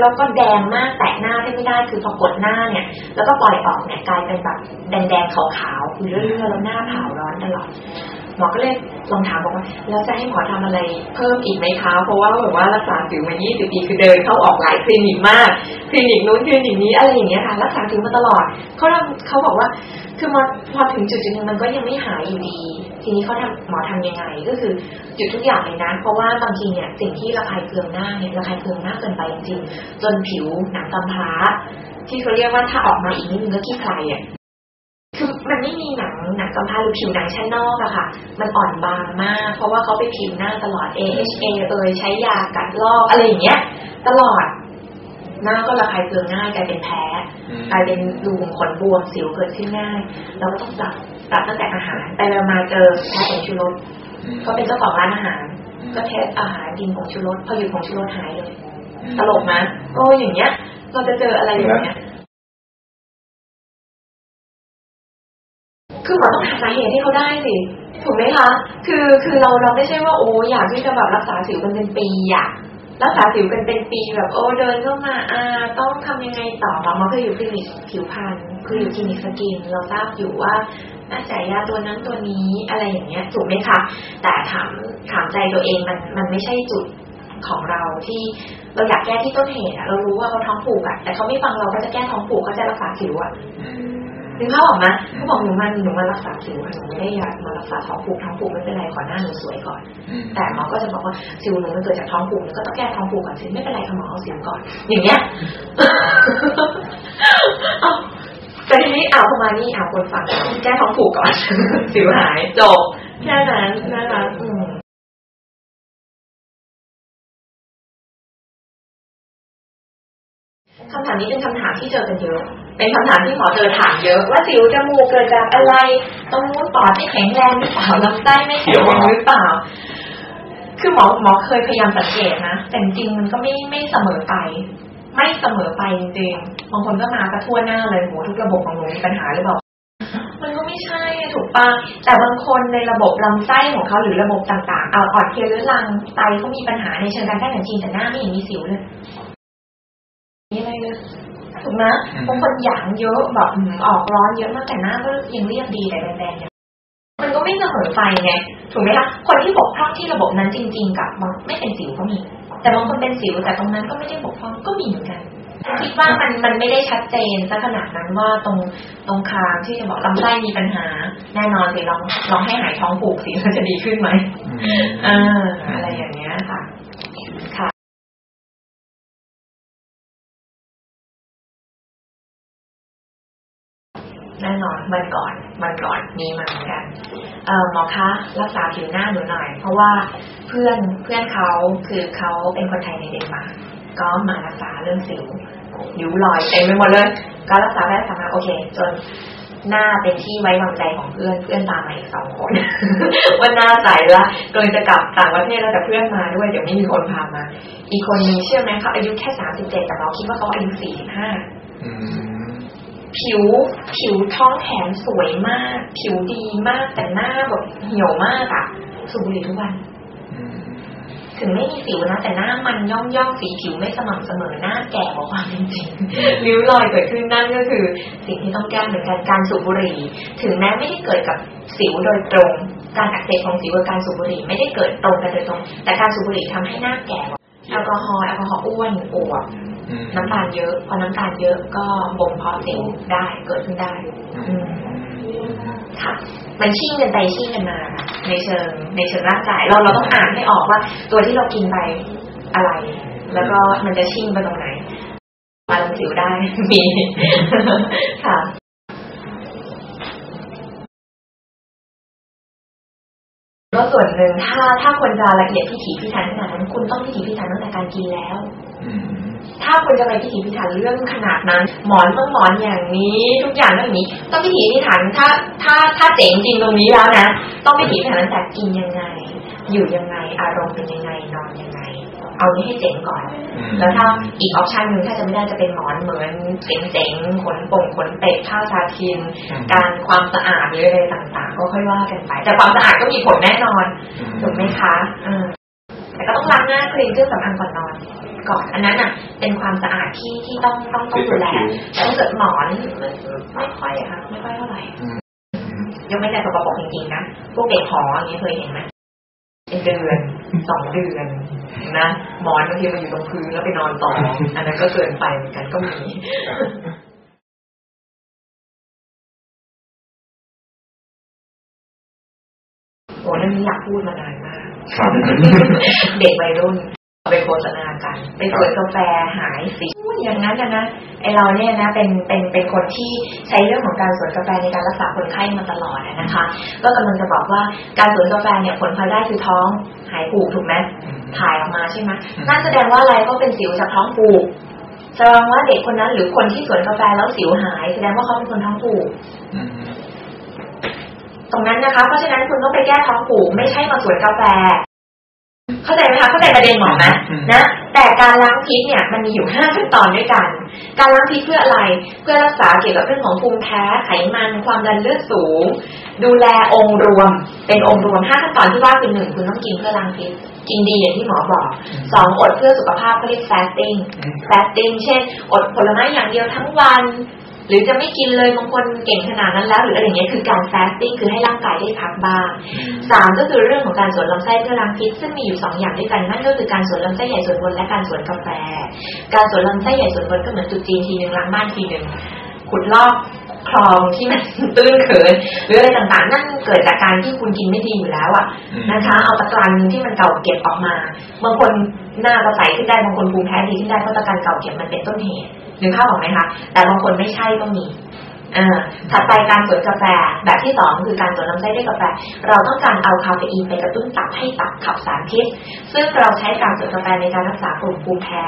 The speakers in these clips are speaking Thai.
แล้วก็แดงมากแตะหน้าได้ไม่ได้คือพอกดหน้าเนี่ย แล้วก็ปล่อยออกเนี่ยกลายเป็นแบบแดงๆขาวๆคือเรื่อยๆแล้วหน้าเผาร้อนตลอดหมอก็เลยลองถามบอกว่า แล้วจะให้หมอทำอะไรเพิ่มอีกไหมคะเพราะว่าแบบว่ารักษาผิวมา 20 ปีคือเดินเข้าออกหลายคลินิกมาก ลินิกนู้นคลินิกนี้อะไรอย่างเงี้ยค่ะรักษาผิวมาตลอดเขาเขาบอกว่า คือมาพอถึงจุดจุดนึงมันก็ยังไม่หายอยู่ดี ทีนี้เขาทำหมอทำยังไงก็คือหยุดทุกอย่างเลยนะ เพราะว่าบางทีเนี่ยสิ่งที่ระคายเคืองหน้าเนี่ยระคายเคืองหน้าเกินไปจริงๆจนผิวหนังกำพร้าที่เขาเรียกว่าถ้าออกมาอีกนิดนึงก็ขี้ใครอะคือมันไม่มีหนังหนังกำพร้าหรือผิวหนังชั้นนอกอะค่ะ มันอ่อนบางมาก เพราะว่าเขาไปผิวหน้าตลอด AHA เอยใช้ยากัดลอกอะไรอย่างเงี้ย ตลอด หน้าก็ระคายเคืองง่ายกลายเป็นแพ้กลายเป็นรูขนบวมสิวเกิดขึ้นง่ายเราก็ต้องปรับปรับตั้งแต่อาหารไปมาเจอแพ้ผงชูรสก็เป็นเจ้าของร้านอาหาร ก็เทสอาหารกินผงชูรสพอหยุดผงชูรสหายเลยตลกนะโอ้อย่างเงี้ย เราจะเจออะไรอย่างเงี้ยคือหมอต้องหาสาเหตุให้เขาได้สิถูกไหมคะ คือคือเราเราไม่ใช่ว่าโอ้อยากที่จะแบบรักษาสิวกันเป็นปีอะ รักษาผิวกันเป็นปีแบบโอ้เดินเข้ามาอ่าต้องทำยังไงต่อมาคืออยู่คลินิกผิวพรรณคืออยู่คลินิกสกิน เราทราบอยู่ว่าน่าจ่ายยาตัวนั้นตัวนี้อะไรอย่างเงี้ยถูกไหมคะแต่ถามถามใจตัวเองมันมันไม่ใช่จุดของเราที่เราอยากแก้ที่ต้นเหตุเรารู้ว่าเขาท้องผูกอะแต่เขาไม่ฟังเราก็จะแก้ท้องผูกเขาจะรักษาผิวอะถึงเขาบอกนะเขาบอกหนูมาหนูมารักษาผิวหนูไม่ได้อยากมา รักษาท้องผูกท้องผูกไม่เป็นไรขอหน้าหนูสวยก่อน แต่หมอก็จะบอกว่าสิวหนูมันเกิดจากท้องผูกก็ต้องแก้ท้องผูกก่อนสิไม่เป็นไรค่ะหมอเอาสิวก่อน อย่างเงี้ยแต่ทีนี้เอาประมาณนี้เอาคนฟังแก้ท้องผูกก่อนสิวหายจบแค่นั้นนะคะอืมคำถามนี้เป็นคำถามที่เจอกันเยอะ เป็นคำถามที่หมอเจอถามเยอะ ว่าสิวจมูกเกิดจากอะไร ตรงนู้นปอดไม่แข็งแรงหรือเปล่าลำไส้ไม่แข็งแรงหรือเปล่า คือหมอหมอเคยพยายามสังเกตนะแต่จริงมันก็ไม่ไม่เสมอไป ไม่เสมอไปจริงๆบางคนก็มากระทั่วหน้าเลยโหทุกระบบของหนูมีปัญหาหรือเปล่ามันก็ไม่ใช่ถูกปะแต่บางคนในระบบลำไส้ของเขาหรือระบบต่างๆ เอาอ่อนเพลียหรือรังไตเขามีปัญหาในเชิงการแพทย์แผนจีนแต่หน้าไม่เห็นมีสิวเลยนี่อะไรเลย ถูกไหมบางคนหยางเยอะแบบออกร้อนเยอะมากแต่หน้าก็ยังเรียบดีแต่แดงๆมันก็ไม่เสมอไปไงถูกไหมคะคนที่บกพร่องที่ระบบนั้นจริง ๆ กับบางไม่เป็นสิวก็มี แต่บางคนเป็นสิวแต่ตรงนั้นก็ไม่ได้บกพร่องก็มีเหมือนกันคิดว่ามันมันไม่ได้ชัดเจนซะขนาดนั้นว่าตรงตรงคางที่จะบอกลำไส้มีปัญหา แน่นอนสิลองลองให้หายท้องผูกสิมันจะดีขึ้นไหมอ่าอะไร น่อนมันก่อนมันก่อนมีมาเหมือนกันเออหมอคะรักษาผิวหน้าหนูหน่อย เพราะว่าเพื่อนเพื่อนเขาคือเขาเป็นคนไทยในเดนมาร์กก็มารักษาเรื่องสิวริ้วรอยเต็มไปหมดเลย ก็รักษาได้สำมาโอเค จนหน้าเป็นที่ไว้วางใจของเพื่อนเพื่อนตามมาอีกสองคนว่าหน้าใสละกำลังจะกลับต่างประเทศแล้วแต่เพื่อนมาด้วยเดี๋ยวไม่มีคนพามา อีกคนนึงเชื่อไหมเขาอายุแค่สามสิบเจ็ดแต่เราคิดว่าเขาอายุสี่สิบห้า ผิวผิวท้องแขนสวยมาก ผิวดีมากแต่หน้าแบบเหี่ยวมากอะสูบบุหรี่ทุกวัน ถึงไม่มีสิวนะแต่หน้ามันย่อมย่อมสีผิวไม่สม่ำเสมอหน้าแก่กว่าความจริงๆริ้วรอยเกิดขึ้นนั่นก็คือ สิ่งที่ต้องแก้เหมือนกันการสูบบุหรี่ ถึงแม้ไม่ได้เกิดกับสิวโดยตรง การอักเสบของสิวกับการสูบบุหรี่ไม่ได้เกิดตรงกันโดยตรง แต่การสูบบุหรี่ทำให้หน้าแก่แอลกอฮอล์แอลกอฮอล์อ้วนอวบ น้ำตาลเยอะ พอน้ำตาลเยอะก็บ่มเพาะเซลล์ได้เกิดขึ้นได้ค่ะมันชิ่งกันไปชิ่งกันมาค่ะในเชิงในเชิงร่างกายเราเราต้องอ่านให้ออกว่า ตัวที่เรากินไปอะไร แล้วก็มันจะชิ่งไปตรงไหนมาลงสิวได้มีค่ะ ก็ส่วนหนึ่งถ้าถ้าคนจะละเอียดพิถีพิถันขนาดนั้น คุณต้องพิถีพิถันตั้งแต่การกินแล้วถ้าคุณจะไปพิถีพิถันเรื่องขนาดนั้น หมอนต้องหมอนอย่างนี้ทุกอย่างต้องอย่างนี้ ต้องพิถีพิถันถ้าถ้าถ้าเจ๋งจริงตรงนี้แล้วนะต้องพิถีพิถันตั้งแต่กินยังไง อยู่ยังไงอารมณ์เป็นยังไงนอนยังไง เอานี้ให้เจ๋งก่อน แล้วถ้าอีกออปชันหนึ่งถ้าจะไม่ได้จะเป็นหมอนเหมือนเจ๋งๆขนป่งขนเป็ดผ้าชาทิน การความสะอาดหรืออะไรต่างๆ ก็ค่อยว่ากันไป แต่ความสะอาดก็มีผลแน่นอนถูกไหมคะแต่ก็ต้องล้างหน้าคลีนเครื่องสำอางก่อนนอนก่อน อันนั้นอะ เป็นความสะอาดที่ที่ต้องต้องต้องดูแลแต่ถ้าเกิดหมอนไม่ค่อยอะค่ะไม่ค่อยเท่าไหร่ยังไม่แต่สกปรกจริงๆนะพวกเด็กหออย่างเงี้ยเคยเห็นไหมเป็นเดือนสองเดือนนะหมอนบางทีมันอยู่ตรงพื้นแล้วไปนอนต่ออันนั้นก็เกินไปเหมือนกันก็มี โอ้เรื่องนี้อยากพูดมานานมากครับเด็กวัยรุ่นไปโฆษณากัน ไปเปิดกาแฟหายสีพูดอย่างนั้นนะนะไอเราเนี่ยนะเป็นเป็นเป็นคนที่ใช้เรื่องของการสวนกาแฟในการรักษาคนไข้มาตลอดอะนะคะ ก็กำลังจะบอกว่าการสวนกาแฟเนี่ยผลพลอยได้คือท้องหายผูกถูกไหมถ่ายออกมาใช่ไหมนั่นแสดงว่าอะไรก็เป็นสิวจากท้องผูกแสดงว่าเด็กคนนั้นหรือคนที่สวนกาแฟแล้วสิวหาย แสดงว่าเขาเป็นคนท้องผูกอืม ตรงนั้นนะคะ เพราะฉะนั้นคุณต้องไปแก้ท้องผูกไม่ใช่มาสวนกาแฟ เข้าใจไหมคะ เข้าใจประเด็นหมอไหมนะ แต่การล้างพิษเนี่ยมันมีอยู่ห้าขั้นตอนด้วยกัน การล้างพิษเพื่ออะไร เพื่อรักษาเกี่ยวกับเรื่องของภูมิแพ้ ไขมัน ความดันเลือดสูง ดูแลองค์รวม เป็นองค์รวมห้าขั้นตอนที่ว่าคือหนึ่งคุณต้องกินเพื่อล้างพิษกินดีอย่างที่หมอบอกสองอดเพื่อสุขภาพเขาเรียก fasting fasting เช่น อดผลไม้อย่างเดียวทั้งวัน หรือจะไม่กินเลยบางคนเก่งขนาดนั้นแล้ว หรืออะไรอย่างเงี้ยคือการ fasting คือให้ร่างกายได้พักบ้างสามก็คือเรื่องของการสวนลำไส้เพื่อล้างพิษซึ่งมีอยู่สองอย่างด้วยกันนั่นก็คือการสวนลำไส้ใหญ่ส่วนบนและการสวนกาแฟ การสวนลำไส้ใหญ่ส่วนบนก็เหมือนจุดจีนทีหนึ่งล้างบ้านทีหนึ่ง ขุดลอกคลองที่มันตื้นเขินหรืออะไรต่างๆ นั่นเกิดจากการที่คุณกินไม่ดีอยู่แล้วอะอืมนะคะ เอาตะกรันที่มันเก่าเก็บออกมาบางคนหน้าก็ใสขึ้นได้บางคนภูมิแพ้ดีขึ้นได้เพราะตะกรันเก่าเก็บมันเป็นต้นเหตุนึกภาพออกไหมคะแต่บางคนไม่ใช่ก็มีอ่าถัดไปการสวนกาแฟแบบที่สองคือการสวนลำไส้ด้วยกาแฟ เราต้องการเอาคาเฟอีนไปกระตุ้นตับให้ตับขับสารพิษ ซึ่งเราใช้การสวนกาแฟในการรักษากลุ่มภูมิแพ้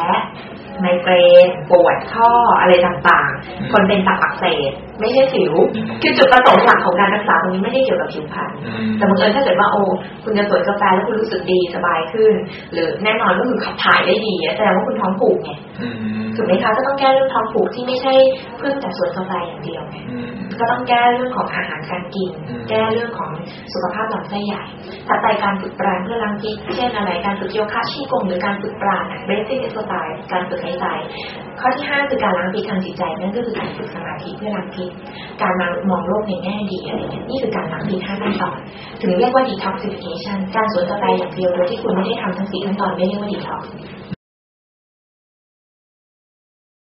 ไมเกรนปวดข้ออะไรต่างๆ คนเป็นตับอักเสบไม่ใช่สิว คือจุดประสงค์หลักของการรักษาตรงนี้ไม่ได้เกี่ยวกับผิวพรรณอืมแต่บังเอิญถ้าเกิดว่าโอ้คุณจะสวนกาแฟแล้วคุณรู้สึกดีสบายขึ้น หรือแน่นอนก็คือขับถ่ายได้ดีอะแสดงว่าคุณท้องผูกไงอืมถูกไหมคะก็ต้องแก้เรื่องท้องผูกที่ไม่ใช่พึ่งแต่สวนกาแฟอย่างเดียวไงอืม ก็ต้องแก้เรื่องของอาหารการกินอืมแก้เรื่องของสุขภาพลำไส้ใหญ่ถัดไปการฝึกปราณเพื่อล้างพิษเช่นอะไร การฝึกโยคะชีกงหรือการฝึกปราณ breathing exercise การฝึกหายใจข้อที่ห้าคือการล้างพิษทางจิตใจนั่นก็คือการฝึกสมาธิเพื่อล้างพิษการมามองโลกในแง่ดีอะไรเงี้ยนี่คือการล้างพิษห้าขั้นตอนถึงเรียกว่า detoxification การสวนกาแฟอย่างเดียวโดยที่คุณไม่ได้ทำทั้งสี่ขั้นตอนไม่เรียกว่า detox